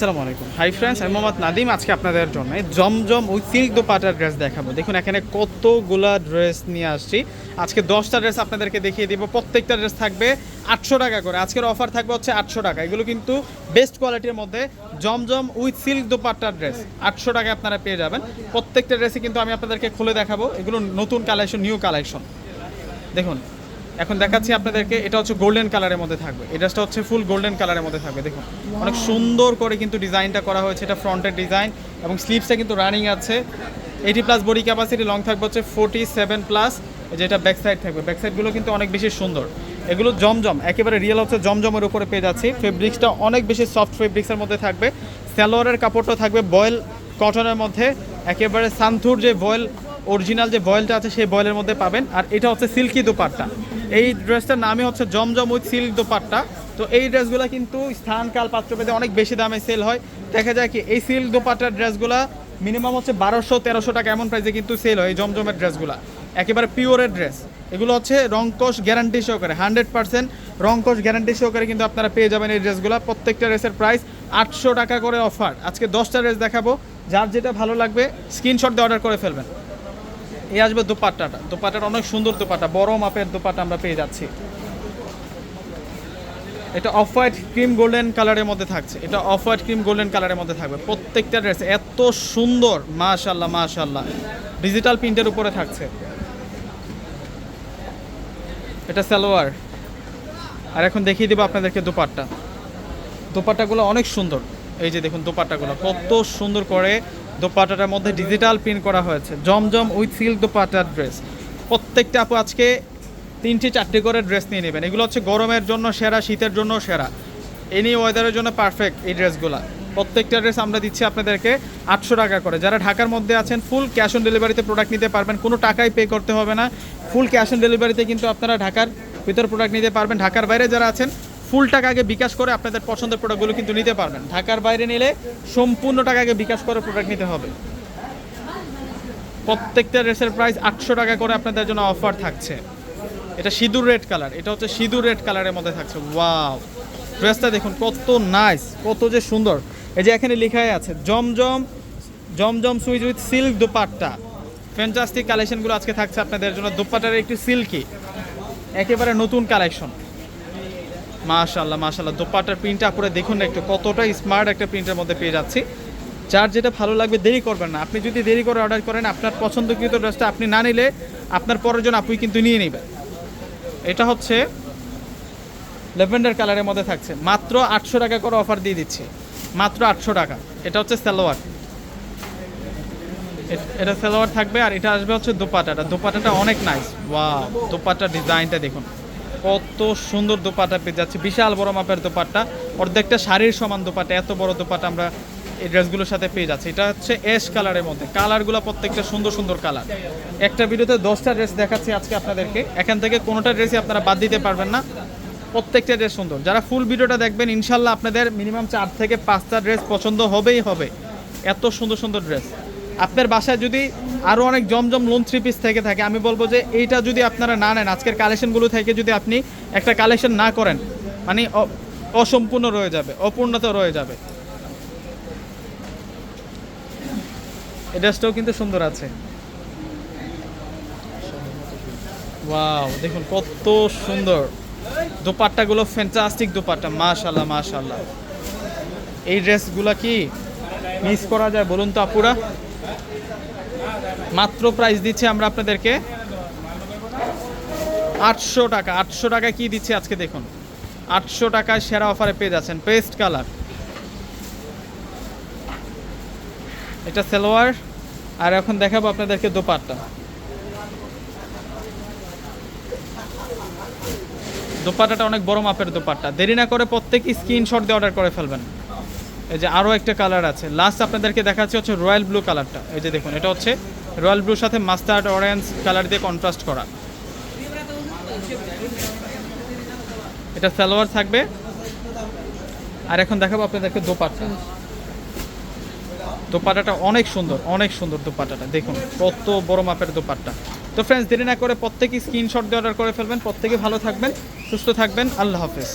আসসালামু আলাইকুম। Hi friends, আমি মোহাম্মদ নাদিম, আজকে আপনাদের জন্য জমজম ওই সিল্ক দোপাটার ড্রেস দেখাবো। দেখুন, এখানে কতগুলা ড্রেস নিয়ে আসছি। আজকে দশটা ড্রেস আপনাদেরকে দেখিয়ে দিব। প্রত্যেকটা ড্রেস থাকবে আটশো টাকা করে। আজকের অফার থাকবে হচ্ছে আটশো টাকা। এগুলো কিন্তু বেস্ট কোয়ালিটির মধ্যে জমজম উইথ সিল্ক দোপাট্টার ড্রেস। আটশো টাকায় আপনারা পেয়ে যাবেন। প্রত্যেকটা ড্রেসই কিন্তু আমি আপনাদেরকে খুলে দেখাবো। এগুলো নতুন কালেকশন, নিউ কালেকশন। দেখুন এখন দেখাচ্ছি আপনাদেরকে এটা হচ্ছে গোল্ডেন কালারের মধ্যে থাকবে। এই ড্রেসটা হচ্ছে ফুল গোল্ডেন কালারের মধ্যে থাকবে দেখুন। অনেক সুন্দর করে কিন্তু ডিজাইনটা করা হয়েছে এটা ফ্রন্টের ডিজাইন এবং স্লিভসটা কিন্তু রানিং আছে। Eighty plus body capacity long থাকবে হচ্ছে ফোর্টি সেভেন প্লাস যেটা ব্যাক সাইড থাকবে। ব্যাক সাইডগুলো কিন্তু অনেক বেশি সুন্দর। এগুলো জমজম একেবারে রিয়েল হচ্ছে জমজমের উপরে পেয়ে যাচ্ছি। ফেব্রিক্সটা অনেক বেশি সফট ফেব্রিক্সের মধ্যে থাকবে। স্যালোয়ারের কাপড়টা থাকবে বয়েল কটনের মধ্যে। একেবারে সান্থুর যে বয়েল অরিজিনাল যে বয়েলটা আছে সেই বয়েলের মধ্যে পাবেন। আর এটা হচ্ছে সিল্কি দোপাট্টা। এই ড্রেসটার নামই হচ্ছে জমজম উইথ সিল্ক দোপাট্টা। তো এই ড্রেসগুলো কিন্তু স্থান কাল পাত্রভেদে অনেক বেশি দামে সেল হয়। দেখা যায় কি, এই সিল্ক দোপাট্টার ড্রেসগুলো মিনিমাম হচ্ছে বারোশো, তেরোশো টাকা এমন প্রাইসে কিন্তু সেল হয় এই জমজমের ড্রেসগুলো একেবারে পিওরের ড্রেস এগুলো হচ্ছে রংকশ গ্যারান্টি সহকারে হান্ড্রেড পার্সেন্ট রংকশ গ্যারান্টি সহকারে কিন্তু আপনারা পেয়ে যাবেন এই ড্রেসগুলো প্রত্যেকটা ড্রেসের প্রাইস আটশো টাকা করে অফার আজকে দশটা ড্রেস দেখাবো। যার যেটা ভালো লাগবে স্ক্রিনশট দিয়ে অর্ডার করে ফেলবেন। এই আসবে দোপাট্টাটা। দোপাট্টাটা অনেক সুন্দর দোপাট্টা, বড় মাপের দোপাট্টা আমরা পেয়ে যাচ্ছি। এটা অফ হোয়াইট ক্রিম গোল্ডেন কালারের মধ্যে থাকছে। এটা অফ হোয়াইট ক্রিম গোল্ডেন কালারের মধ্যে থাকবে। প্রত্যেকটা ড্রেস এত সুন্দর মাশাল্লাহ মাশাল্লাহ ডিজিটাল প্রিন্টের উপরে থাকছে। এটা সালোয়ার। আর এখন দেখিয়ে দেবো আপনাদেরকে দোপাট্টা। দোপাট্টাগুলো অনেক সুন্দর। এই যে দেখুন দোপাট্টাগুলো, কত সুন্দর করে দোপাট্টাটার মধ্যে ডিজিটাল প্রিন্ট করা হয়েছে। জমজম উইথ সিল্ক দোপাট্টার ড্রেস প্রত্যেকটা আপু আজকে তিনটি চারটি করে ড্রেস নিয়ে নেবেন। এগুলো হচ্ছে গরমের জন্য সেরা, শীতের জন্য সেরা। এনি ওয়েদারের জন্য পারফেক্ট এই ড্রেসগুলো প্রত্যেকটা ড্রেস আমরা দিচ্ছি আপনাদেরকে আটশো টাকা করে। যারা ঢাকার মধ্যে আছেন ফুল ক্যাশ অন ডেলিভারিতে প্রোডাক্ট নিতে পারবেন। কোনো টাকাই পে করতে হবে না। ফুল ক্যাশ অন ডেলিভারিতে কিন্তু আপনারা ঢাকার ভিতর প্রোডাক্ট নিতে পারবেন। ঢাকার বাইরে যারা আছেন ফুল টাকা আগে বিকাশ করে আপনাদের পছন্দের প্রোডাক্টগুলো কিন্তু নিতে পারবেন। ঢাকার বাইরে নিলে সম্পূর্ণ টাকা আগে বিকাশ করে প্রোডাক্ট নিতে হবে। প্রত্যেকটা ড্রেসের প্রাইস আটশো টাকা করে আপনাদের জন্য অফার থাকছে। এটা সিঁদুর রেড কালার এটা হচ্ছে সিঁদুর রেড কালারের মধ্যে থাকছে। ওয়াও ড্রেসটা দেখুন কত নাইস কত যে সুন্দর। এই যে এখানে লেখাই আছে, জমজম জমজম সুইচ উইথ সিল্ক দোপাট্টা। ফ্যান্টাস্টিক কালেকশনগুলো আজকে থাকছে আপনাদের জন্য। দোপাট্টার একটু সিল্কি একেবারে নতুন কালেকশন মাশাল্লাহ মাশাল্লাহ দোপাট্টার প্রিন্টটা করে দেখুন না একটু, কতটা স্মার্ট একটা প্রিন্টের মধ্যে পেয়ে যাচ্ছি। যার যেটা ভালো লাগবে, দেরি করবেন না। আপনি যদি দেরি করে অর্ডার করেন, আপনার পছন্দকৃত ড্রেসটা আপনি না নিলে আপনার পরের জন্য আপুই কিন্তু নিয়ে নেবেন। এটা হচ্ছে লেভেন্ডার কালারের মধ্যে থাকছে। মাত্র আটশো টাকা করে অফার দিয়ে দিচ্ছি। মাত্র আটশো টাকা। এটা হচ্ছে সালোয়ার। এটা সালোয়ার থাকবে আর এটা আসবে হচ্ছে দোপাটাটা দোপাটাটা অনেক নাইস ওয়া দোপাটার ডিজাইনটা দেখুন। কত সুন্দর দোপাটা পেয়ে যাচ্ছে। বিশাল বড় মাপের দোপাট্টা। অর্ধেকটা শাড়ির সমান দোপাটা এত বড় দোপাটা আমরা এই ড্রেসগুলোর সাথে পেয়ে যাচ্ছি। এটা হচ্ছে অ্যাশ কালারের মধ্যে। কালারগুলো প্রত্যেকটা সুন্দর সুন্দর কালার। একটা ভিডিওতে দশটা ড্রেস দেখাচ্ছি আজকে আপনাদেরকে। এখান থেকে কোনোটা ড্রেসই আপনারা বাদ দিতে পারবেন না। প্রত্যেকটা ড্রেস সুন্দর। যারা ফুল ভিডিওটা দেখবেন, ইনশাল্লাহ আপনাদের মিনিমাম চার থেকে পাঁচটা ড্রেস পছন্দ হবেই হবে। এত সুন্দর সুন্দর ড্রেস আপনার বাসায় যদি আরও অনেক জমজম লোন থ্রি পিস থেকে থাকে, আমি বলব যে এইটা যদি আপনারা না নেন, আজকের কালেকশনগুলো থেকে যদি আপনি একটা কালেকশন না করেন মানে অসম্পূর্ণ রয়ে যাবে, অপূর্ণতা রয়ে যাবে। এই ড্রেসটাও কিন্তু সুন্দর আছে। ওয়াও দেখুন কত সুন্দর। দোপাট্টাগুলো ফ্যান্টাস্টিক দোপাট্টা, মাশাল্লাহ মাশাল্লাহ। এই ড্রেসগুলো কি মিস করা যায় বলুন তো আপুরা? মাত্র প্রাইস দিচ্ছি আমরা আপনাদেরকে। আটশো টাকা আটশো টাকা কি দিচ্ছি আজকে দেখুন। আটশো টাকায় সেরা অফারে পেয়ে যাচ্ছেন। পেস্ট কালার এটা সালোয়ার। আর এখন দেখাবো আপনাদেরকে দোপাট্টা। দোপাট্টাটা অনেক বড় মাপের দোপাট্টা। দেরি না করে প্রত্যেকই স্ক্রিনশট দিয়ে অর্ডার করে ফেলবেন। এই যে আরও একটা কালার আছে। লাস্ট আপনাদেরকে দেখাচ্ছি হচ্ছে রয়্যাল ব্লু কালারটা। এই যে দেখুন, এটা হচ্ছে রয়্যাল ব্লুর সাথে মাস্টার্ড অরেঞ্জ কালার দিয়ে কন্ট্রাস্ট করা। এটা সালোয়ার থাকবে। আর এখন দেখাবো আপনাদেরকে দোপাট্টা। দোপাট্টাটা অনেক সুন্দর অনেক সুন্দর দোপাট্টাটা। দেখুন, কত বড় মাপের দোপাট্টা। তো ফ্রেন্ডস দেরি না করে প্রত্যেকেই স্ক্রিনশট দিয়ে অর্ডার করে ফেলবেন। প্রত্যেকে ভালো থাকবেন, সুস্থ থাকবেন। আল্লাহ হাফেজ।